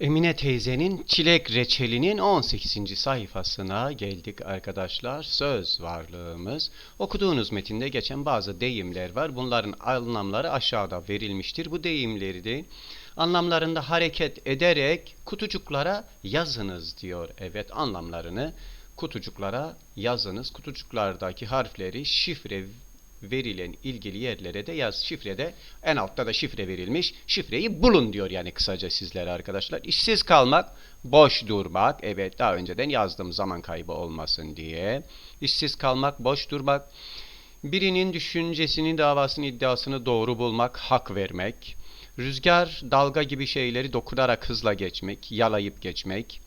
Emine teyzenin Çilek Reçeli'nin 18. sayfasına geldik arkadaşlar. Söz varlığımız. Okuduğunuz metinde geçen bazı deyimler var. Bunların anlamları aşağıda verilmiştir. Bu deyimleri de anlamlarında hareket ederek kutucuklara yazınız diyor. Evet anlamlarını kutucuklara yazınız. Kutucuklardaki harfleri şifre verilen ilgili yerlere de yaz. Şifrede en altta da şifre verilmiş. Şifreyi bulun diyor yani kısaca sizlere arkadaşlar. İşsiz kalmak, boş durmak. Evet daha önceden yazdım zaman kaybı olmasın diye. İşsiz kalmak, boş durmak. Birinin düşüncesini, davasını, iddiasını doğru bulmak, hak vermek. Rüzgar, dalga gibi şeyleri dokunarak hızla geçmek, yalayıp geçmek.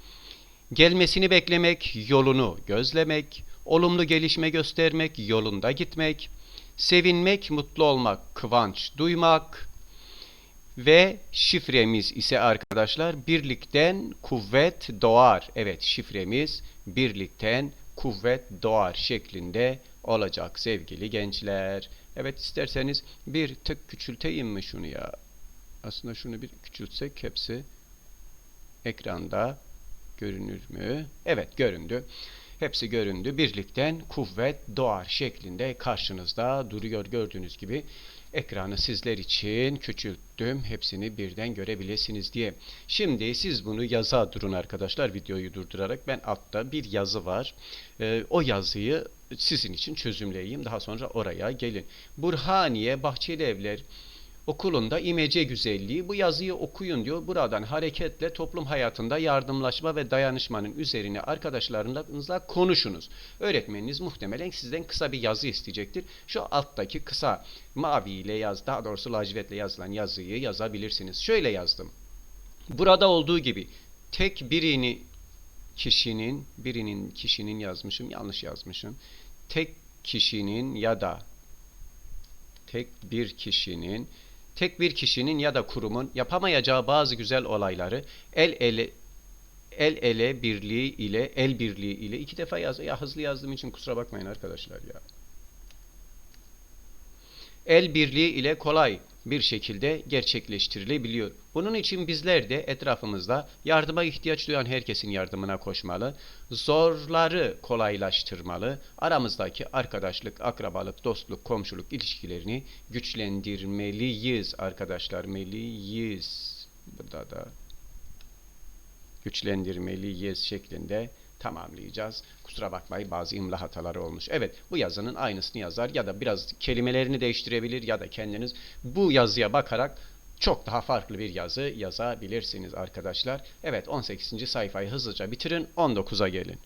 Gelmesini beklemek, yolunu gözlemek, olumlu gelişme göstermek, yolunda gitmek, sevinmek, mutlu olmak, kıvanç duymak ve şifremiz ise arkadaşlar birlikten kuvvet doğar. Evet şifremiz birlikten kuvvet doğar şeklinde olacak sevgili gençler. Evet isterseniz bir tık küçülteyim mi şunu ya? Aslında şunu bir küçültsek hepsi ekranda görünür mü? Evet göründü. Hepsi göründü. Birlikten kuvvet doğar şeklinde karşınızda duruyor gördüğünüz gibi. Ekranı sizler için küçülttüm. Hepsini birden görebilirsiniz diye. Şimdi siz bunu yaza durun arkadaşlar videoyu durdurarak. Ben altta bir yazı var. Ee, o yazıyı sizin için çözümleyeyim. Daha sonra oraya gelin. Burhaniye Bahçeli Evler Okulunda imece güzelliği bu yazıyı okuyun diyor. Buradan hareketle toplum hayatında yardımlaşma ve dayanışmanın üzerine arkadaşlarınızla konuşunuz. Öğretmeniniz muhtemelen sizden kısa bir yazı isteyecektir. Şu alttaki kısa mavi ile yaz, daha doğrusu lacivertle yazılan yazıyı yazabilirsiniz. Şöyle yazdım. Burada olduğu gibi tek birini kişinin, birinin kişinin yazmışım, yanlış yazmışım. Tek kişinin ya da tek bir kişinin tek bir kişinin ya da kurumun yapamayacağı bazı güzel olayları el ele el ele birliği ile el birliği ile iki defa yaz. Ya hızlı yazdığım için kusura bakmayın arkadaşlar ya. El birliği ile kolay bir şekilde gerçekleştirilebiliyor. Bunun için bizler de etrafımızda yardıma ihtiyaç duyan herkesin yardımına koşmalı, zorları kolaylaştırmalı, aramızdaki arkadaşlık, akrabalık, dostluk, komşuluk ilişkilerini güçlendirmeliyiz arkadaşlar. Meliyiz. Burada da güçlendirmeliyiz şeklinde tamamlayacağız. Kusura bakmayın bazı imla hataları olmuş. Evet bu yazının aynısını yazar ya da biraz kelimelerini değiştirebilir ya da kendiniz bu yazıya bakarak çok daha farklı bir yazı yazabilirsiniz arkadaşlar. Evet 18. sayfayı hızlıca bitirin 19'a gelin.